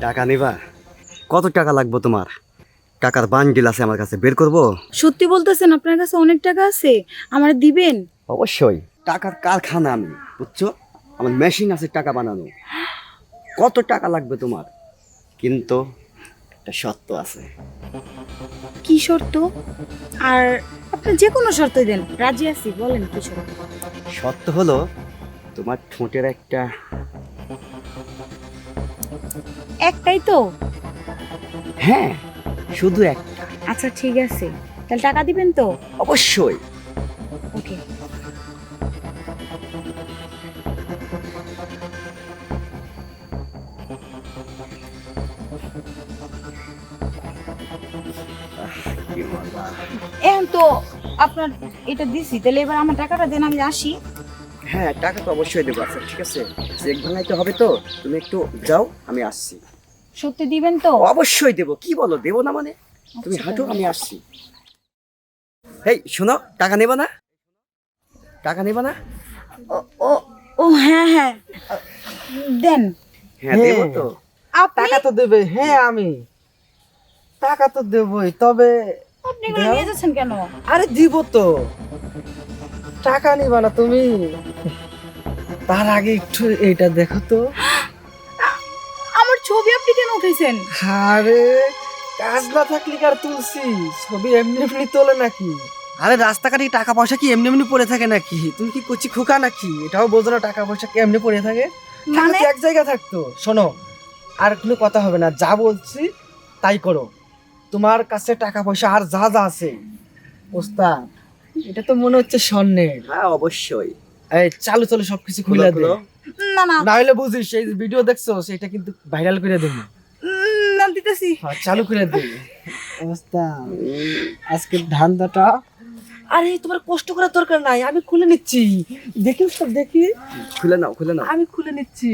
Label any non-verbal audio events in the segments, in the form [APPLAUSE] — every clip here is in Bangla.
টাকা নিবা। কত টাকা লাগবে তোমার? টাকার বান্ডিল আছে আমার কাছে বের করব? সত্যি বলতেছেন আপনার কাছে অনেক টাকা আছে? আমার দিবেন? অবশ্যই। টাকার কারখানা আমি বুঝছ? আমার মেশিন আছে টাকা বানানো। কত টাকা লাগবে তোমার? কিন্তু একটা শর্ত আছে। কি শর্ত? আর আপনি যে কোনো শর্ত দেন। রাজি আছি বলেন কি শর্ত? সত্য হলো তোমার ঠোঁটের একটা একটাই তো? হ্যাঁ শুধু একটা। আচ্ছা ঠিক আছে। তাহলে টাকা দিবেন তো? অবশ্যই। ওকে। এখন তো আপনার এটা দিছি তাহলে এবার আমার টাকাটা দেন আমি আসি। হ্যাঁ টাকা তো অবশ্যই দেবো আচ্ছা ঠিক আছে। চেক ভাঙাইতে হবে তো তুমি একটু যাও আমি আসছি। সত্যি দিবেন তো? অবশ্যই দেবো। কি বলো দেবো না মানে? তুমি আচ্ছা, হাঁটো আমি আসছি। এই শোনো টাকা নেবা না? টাকা নেবা না? ও ও ও হ্যাঁ হ্যাঁ। দেন। হ্যাঁ দেবো তো। আপনি? টাকা তো দেবে হ্যাঁ আমি। টাকা তো দেবই তবে আপনি এগুলো নিয়ে যাচ্ছেন কেন? আরে দিব তো। টাকা নিবা না তুমি। তার আগে একটু এইটা দেখো তো। ছবি আপনি কেন উঠেছেন আরে কাজ না থাকলে কার তুলছি? ছবি এমনি এমনি তোলে নাকি? আরে রাস্তাঘাটে টাকা পয়সা কি এমনি এমনি পড়ে থাকে নাকি? তুমি কি করছি খোকা নাকি? এটাও বোঝো না টাকা পয়সা কি এমনি পড়ে থাকে? মানে? এক জায়গায় থাকতো। শোনো আর কোনো কথা হবে না। যা বলছি তাই করো। তোমার কাছে টাকা পয়সা আর যা যা আছে। ওস্তাদ এটা তো মনে হচ্ছে স্বর্ণের। হ্যাঁ অবশ্যই। এই চালু চালু সবকিছু খুলে দে খুলো। না না। না হলে বুঝিস এই ভিডিও দেখছ সেটা কিন্তু ভাইরাল করে দেবো। দিতেছি। হ্যাঁ, চালু করে দে ওস্তাদ আজকে ধান্দাটা। আরে তোমার কষ্ট করার দরকার নাই আমি খুলে নিচ্ছি। দেখি ওস্তাদ দেখি। খুলে নাও খুলে নাও। আমি খুলে নিচ্ছি।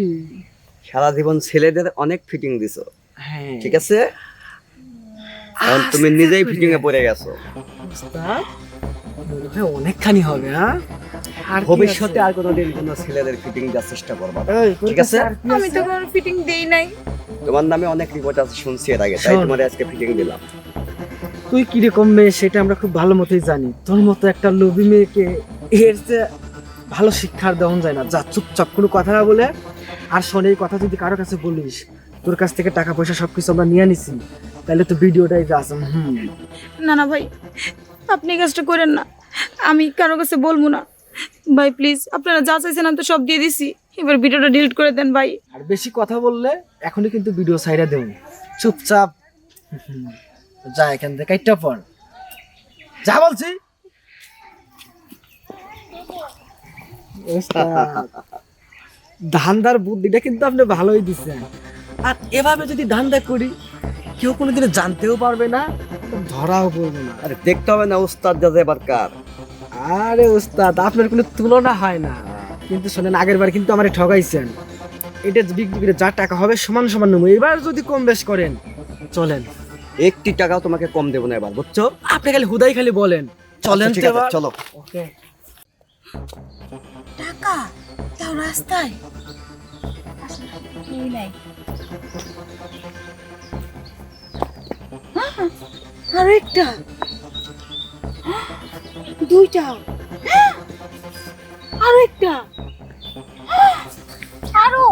সারা জীবন ছেলেদের অনেক ফিটিং দিছো। হ্যাঁ। ঠিক আছে? এখন তুমি নিজেই ফিটিং এ পড়ে গেছো। অনেকখানি হবে হ্যাঁ? ভবিষ্যতে আর কোনোদিন কোনো ছেলেদের ফিটিং দেওয়ার চেষ্টা করবা না। ঠিক আছে? আমি তো কোনো ফিটিং দেই নাই। তোমার নামে অনেক রিপোর্ট আছে শুনছি এর আগে তাই শোন। তোমার আজকে ফিটিং দিলাম। তুই কীরকম মেয়ে সেটা আমরা খুব ভালো মতোই জানি। তোর মতো একটা লোভী মেয়েকে এর যে ভালো শিক্ষার দেওয়া যায় না। যা চুপচাপ কোনো কথা না বলে। আর শোন এই কথা যদি কারও কাছে বলিস তোর কাছ থেকে টাকা পয়সা সবকিছু আমরা নিয়ে নিছি তাহলে তো ভিডিওটাই যাস হুম। না না ভাই আপনি এই কাজটা করেন না। আমি কারও কাছে বলব না। ভাই প্লিজ আপনারা যা চাইছেন আমি তো সব দিয়ে দিছি। এবার ভিডিওটা ডিলিট করে দেন ভাই। আর বেশি কথা বললে এখনই কিন্তু ভিডিও সাইডে দেব। চুপচাপ। যা এখান থেকে কাইটটা পর। যা বলছি। ধান্দার বুদ্ধিটা কিন্তু আপনি ভালোই দিচ্ছেন আর এভাবে যদি ধান্দা করি কেউ কোনোদিনও জানতেও পারবে না ধরাও পড়বে না। আরে দেখতে হবে না উস্তাদ যাতে এবার কার। আরে ওস্তাদ আপনার কোনো তুলনা হয় না। কিন্তু শোনেন আগের বার কিন্তু আমার ঠগাইছেন। এটা বিক্রি করে যা টাকা হবে সমান সমান নেব। এবার যদি কম বেশ করেন চলেন। একটি টাকাও তোমাকে কম দেবো না এবার বুঝছ? আপনি খালি হুদাই খালি বলেন। চলেন আচ্ছা, ঠিক আছে, চলো। ওকে। টাকা তাও রাস্তায়? আরও একটা। দুইটা। [GASPS] আরও একটা। [GASPS] আরও।